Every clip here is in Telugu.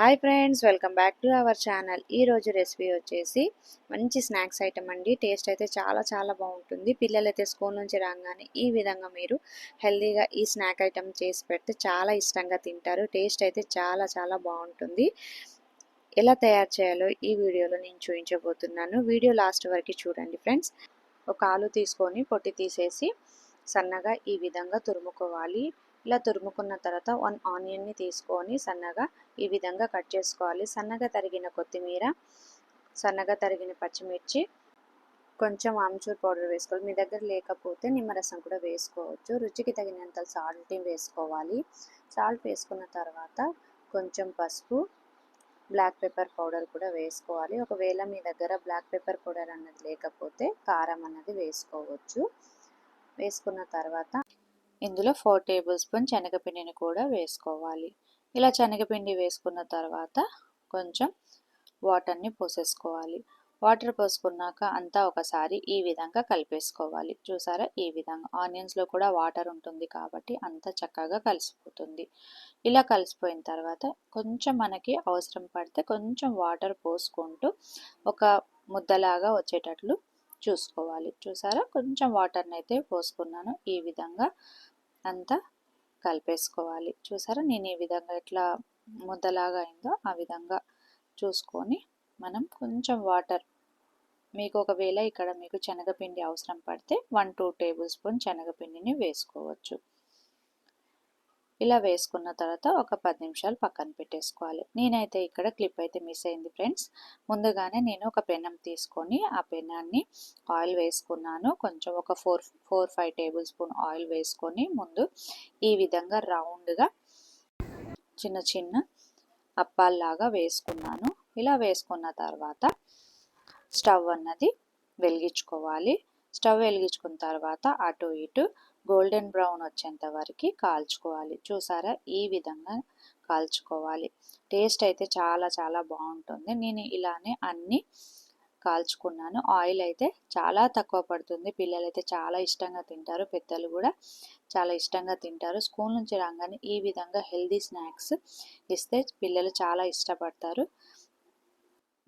Hi friends welcome back to our channel. ఈరోజు రెసిపీ వచ్చేసి మంచి స్నాక్స్ ఐటమ్ అండి. టేస్ట్ అయితే చాలా చాలా బాగుంటుంది. పిల్లలు అయితే స్కూల్ నుంచి రాగానే ఈ విధంగా మీరు హెల్దీగా ఈ స్నాక్ ఐటమ్ చేసి పెడితే చాలా ఇష్టంగా తింటారు. టేస్ట్ అయితే చాలా చాలా బాగుంటుంది. ఎలా తయారు చేయాలో ఈ వీడియోలో నేను చూపించబోతున్నాను. వీడియో లాస్ట్ వరకు చూడండి ఫ్రెండ్స్. ఒక ఆలు తీసుకొని పొట్టి తీసేసి సన్నగా ఈ విధంగా తురుముకోవాలి. ఇలా తురుముకున్న తర్వాత వన్ ఆనియన్ని తీసుకొని సన్నగా ఈ విధంగా కట్ చేసుకోవాలి. సన్నగా తరిగిన కొత్తిమీర సన్నగా తరిగిన పచ్చిమిర్చి కొంచెం ఆమ్చూర్ పౌడర్ వేసుకోవాలి. మీ దగ్గర లేకపోతే నిమ్మరసం కూడా వేసుకోవచ్చు. రుచికి తగినంత సాల్ట్ వేసుకోవాలి. సాల్ట్ వేసుకున్న తర్వాత కొంచెం పసుపు బ్లాక్ పెప్పర్ పౌడర్ కూడా వేసుకోవాలి. ఒకవేళ మీ దగ్గర బ్లాక్ పెప్పర్ పౌడర్ అన్నది లేకపోతే కారం అన్నది వేసుకోవచ్చు. వేసుకున్న తర్వాత ఇందులో ఫోర్ టేబుల్ స్పూన్ శనగపిండిని కూడా వేసుకోవాలి. ఇలా శనగపిండి వేసుకున్న తర్వాత కొంచెం వాటర్ని పోసేసుకోవాలి. వాటర్ పోసుకున్నాక అంతా ఒకసారి ఈ విధంగా కలిపేసుకోవాలి. చూసారా? ఈ విధంగా ఆనియన్స్లో కూడా వాటర్ ఉంటుంది కాబట్టి అంత చక్కగా కలిసిపోతుంది. ఇలా కలిసిపోయిన తర్వాత కొంచెం మనకి అవసరం పడితే కొంచెం వాటర్ పోసుకుంటూ ఒక ముద్దలాగా వచ్చేటట్లు చూసుకోవాలి. చూసారా? కొంచెం వాటర్ని అయితే పోసుకున్నాను. ఈ విధంగా అంతా కలిపేసుకోవాలి. చూసారా? నేను ఈ విధంగా ఎట్లా ముద్దలాగా అయిందో ఆ విధంగా చూసుకొని మనం కొంచెం వాటర్ మీకు ఒకవేళ ఇక్కడ మీకు శనగపిండి అవసరం పడితే వన్ టూ టేబుల్ స్పూన్ శనగపిండిని వేసుకోవచ్చు. ఇలా వేసుకున్న తర్వాత ఒక పది నిమిషాలు పక్కన పెట్టేసుకోవాలి. నేనైతే ఇక్కడ క్లిప్ అయితే మిస్ అయింది ఫ్రెండ్స్. ముందుగానే నేను ఒక పెనం తీసుకొని ఆ పెనాన్ని ఆయిల్ వేసుకున్నాను. కొంచెం ఒక four four five tablespoon oil వేసుకొని ముందు ఈ విధంగా రౌండ్గా చిన్న చిన్న అప్పాల్లాగా వేసుకున్నాను. ఇలా వేసుకున్న తర్వాత స్టవ్ అన్నది వెలిగించుకోవాలి. స్టవ్ వెలిగించుకున్న తర్వాత అటు ఇటు గోల్డెన్ బ్రౌన్ వచ్చేంత వరకు కాల్చుకోవాలి. చూసారా? ఈ విధంగా కాల్చుకోవాలి. టేస్ట్ అయితే చాలా చాలా బాగుంటుంది. నేను ఇలానే అన్నీ కాల్చుకున్నాను. ఆయిల్ అయితే చాలా తక్కువ పడుతుంది. పిల్లలు అయితే చాలా ఇష్టంగా తింటారు. పెద్దలు కూడా చాలా ఇష్టంగా తింటారు. స్కూల్ నుంచి రాగానే ఈ విధంగా హెల్దీ స్నాక్స్ ఇస్తే పిల్లలు చాలా ఇష్టపడతారు.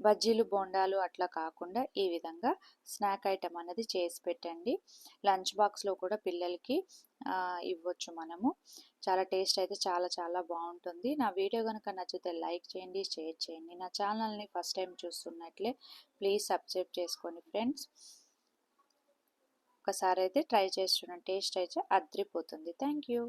బజ్జీలు బోండాలు అట్లా కాకుండా ఈ విధంగా స్నాక్ ఐటమ్ అనేది చేసి పెట్టండి. లంచ్ బాక్స్లో కూడా పిల్లలకి ఇవ్వచ్చు మనము. చాలా టేస్ట్ అయితే చాలా చాలా బాగుంటుంది. నా వీడియో కనుక నచ్చితే లైక్ చేయండి షేర్ చేయండి. నా ఛానల్ని ఫస్ట్ టైం చూస్తున్నట్లే ప్లీజ్ సబ్స్క్రైబ్ చేసుకోండి ఫ్రెండ్స్. ఒకసారి అయితే ట్రై చేస్తున్నాను టేస్ట్ అయితే అద్రిపోతుంది. Thank you.